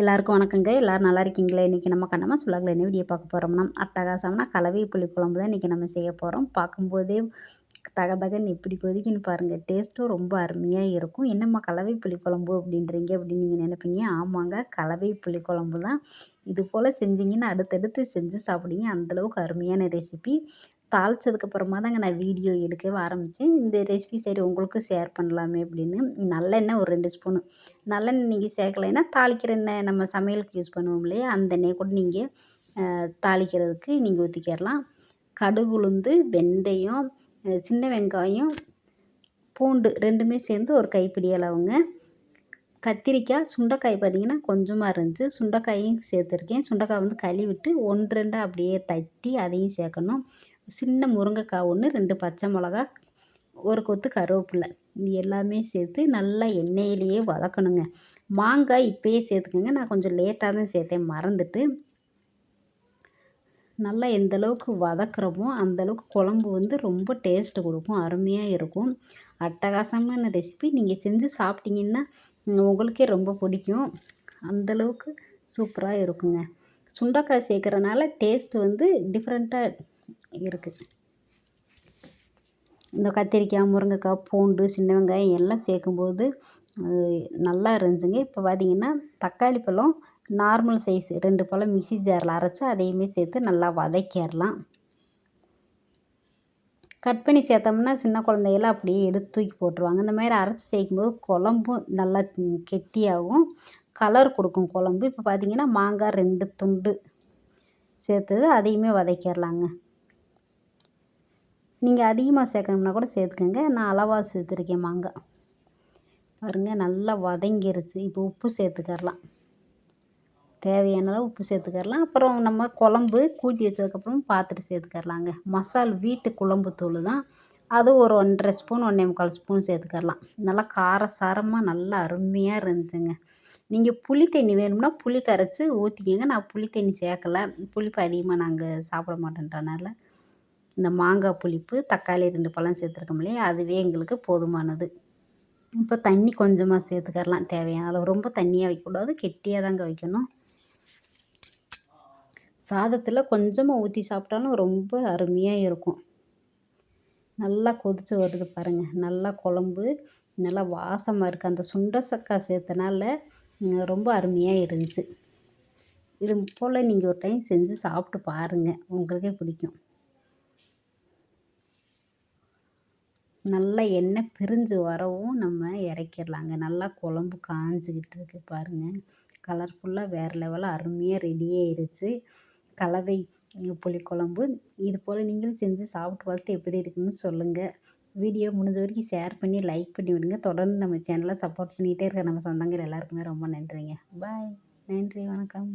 எல்லாருக்கும் வணக்கங்க. எல்லோரும் நல்லா இருக்கீங்களா? இன்றைக்கி நம்ம கண்ணம்மா சுலாகில் என்ன வீடியோ பார்க்க போகிறோம்னா அட்டகாசம்னா கலவை புளி குழம்பு தான் இன்றைக்கி நம்ம செய்ய போகிறோம் பார்க்கும்போதே தக இப்படி எப்படி கொதிக்குன்னு பாருங்கள் டேஸ்ட்டும் ரொம்ப அருமையாக இருக்கும். என்னம்மா கலவை புளி குழம்பு அப்படின்றீங்க அப்படின்னு நீங்கள் நினைப்பீங்க. ஆமாங்க கலவை புளி குழம்பு தான். இது போல் செஞ்சிங்கன்னா அடுத்தடுத்து செஞ்சு சாப்பிடுங்க அந்தளவுக்கு அருமையான ரெசிபி தாளித்ததுக்கப்புறமா தாங்க நான் வீடியோ எடுக்கவே ஆரம்பித்தேன் இந்த ரெசிபி சரி உங்களுக்கும் ஷேர் பண்ணலாமே அப்படின்னு. நல்லெண்ணெய் ஒரு ரெண்டு ஸ்பூனு. நல்லெண்ணெய் நீங்கள் சேர்க்கலைன்னா தாளிக்கிற எண்ணெய் நம்ம சமையலுக்கு யூஸ் பண்ணுவோம் இல்லையா? அந்த எண்ணெய் கூட நீங்கள் தாளிக்கிறதுக்கு நீங்கள் ஊற்றிக்கிடலாம் கடுகு உளுந்து வெந்தயம் சின்ன வெங்காயம் பூண்டு ரெண்டுமே சேர்ந்து ஒரு கைப்பிடி அளவுங்க. கத்திரிக்காய் சுண்டைக்காய் பார்த்திங்கன்னா கொஞ்சமாக இருந்துச்சு. சுண்டைக்காயும் சேர்த்துருக்கேன். சுண்டைக்காய் வந்து கழுவிட்டு ஒன்று ரெண்டாக அப்படியே தட்டி அதையும் சேர்க்கணும். சின்ன முருங்கைக்காய் ஒன்று ரெண்டு பச்சை மிளகா ஒரு கொத்து கருவேப்பிலை. இது எல்லாமே சேர்த்து நல்லா எண்ணெயிலேயே வதக்கணுங்க. மாங்காய் இப்போயே சேர்த்துக்கோங்க. நான் கொஞ்சம் லேட்டாக தான் சேர்த்தேன். மறந்துட்டு. நல்லா எந்த அளவுக்கு வதக்குறோமோ அந்தளவுக்கு குழம்பு வந்து ரொம்ப டேஸ்ட்டு கொடுக்கும். அருமையாக இருக்கும். அட்டகாசமான ரெசிபி நீங்கள் செஞ்சு சாப்பிட்டீங்கன்னா உங்களுக்கே ரொம்ப பிடிக்கும். அந்தளவுக்கு சூப்பராக இருக்குங்க. சுண்டைக்காய் சேர்க்குறனால டேஸ்ட் வந்து டிஃப்ரெண்ட்டாக இருக்குது இந்த கத்திரிக்காய் முருங்கைக்காய் பூண்டு சின்ன வெங்காயம் எல்லாம் சேர்க்கும்போது நல்லா இருந்துச்சுங்க. இப்போ பார்த்திங்கன்னா தக்காளி பழம் நார்மல் சைஸ் ரெண்டு பழம் மிக்சி ஜாரில் அரைச்சி அதையுமே சேர்த்து நல்லா வதக்கிடலாம். கட் பண்ணி சேர்த்தோம்னா சின்ன குழந்தைகளாம் அப்படியே எடுத்து தூக்கி போட்டுருவாங்க. இந்த மாதிரி அரைச்சி சேர்க்கும்போது குழம்பும் நல்லா கெட்டியாகும். கலர் கொடுக்கும் குழம்பு. இப்போ பார்த்திங்கன்னா மாங்காய் ரெண்டு துண்டு சேர்த்தது அதையுமே வதக்கிடலாங்க. நீங்கள் அதிகமாக சேர்க்கணும்னா கூட சேர்த்துக்கோங்க. நான் அளவாக சேர்த்துருக்கேன் மாங்காய் பாருங்கள் நல்லா வதங்கிருச்சு. இப்போ உப்பு சேர்த்துக்கரலாம் தேவையான அளவு உப்பு சேர்த்துக்கரலாம் அப்புறம் நம்ம குழம்பு கூட்டி வச்சதுக்கப்புறம் பார்த்துட்டு சேர்த்துக்கரலாங்க மசால் வீட்டு குழம்பு தூள் தான். அது ஒரு ஒன்றரை ஸ்பூன் ஒன்றே முக்கால் ஸ்பூன் சேர்த்துக்கரலாம் நல்லா காரசாரமாக நல்லா அருமையாக இருந்துச்சுங்க. நீங்கள் புளி தண்ணி வேணும்னா புளி கரைச்சி ஊற்றிக்கோங்க நான் புளி தண்ணி சேர்க்கல. புளிப்பு அதிகமாக நாங்கள் சாப்பிட மாட்டேன்றனால. இந்த மாங்காய் புளிப்பு தக்காளி ரெண்டு பழம் சேர்த்துருக்கோம் இல்லையா? அதுவே எங்களுக்கு போதுமானது. இப்போ தண்ணி கொஞ்சமாக சேர்த்துக்கரலாம் தேவையான அளவு. ரொம்ப தண்ணியாக வைக்கக்கூடாது. கெட்டியாக தாங்க வைக்கணும். சாதத்தில் கொஞ்சமாக ஊற்றி சாப்பிட்டாலும் ரொம்ப அருமையாக இருக்கும். நல்லா கொதித்து வருது பாருங்கள் நல்லா குழம்பு நல்லா வாசமாக இருக்குது அந்த சுண்ட சக்கா சேர்த்தனால ரொம்ப அருமையாக இருந்துச்சு. இது போல் நீங்கள் ஒரு டைம் செஞ்சு சாப்பிட்டு பாருங்கள் உங்களுக்கே பிடிக்கும். நல்லா எண்ணெய் பிரிஞ்சு வரவும் நம்ம இறக்கிர்லாங்க. நல்லா குழம்பு காஞ்சிக்கிட்டு இருக்குது பாருங்கள் கலர்ஃபுல்லாக வேறு லெவலாக அருமையாக ரெடி ஆயிருச்சு. கலவை புளிக்குழம்பு இது போல் நீங்களும் செஞ்சு சாப்பிட்டு பார்த்து எப்படி இருக்குன்னு சொல்லுங்கள் வீடியோ முடிஞ்ச வரைக்கும் ஷேர் பண்ணி லைக் பண்ணி விடுங்க. தொடர்ந்து நம்ம சேனலை சப்போர்ட் பண்ணிகிட்டே இருக்க நம்ம சொந்தங்கள் எல்லாருக்குமே ரொம்ப நன்றிங்க. பாய் நன்றி வணக்கம்.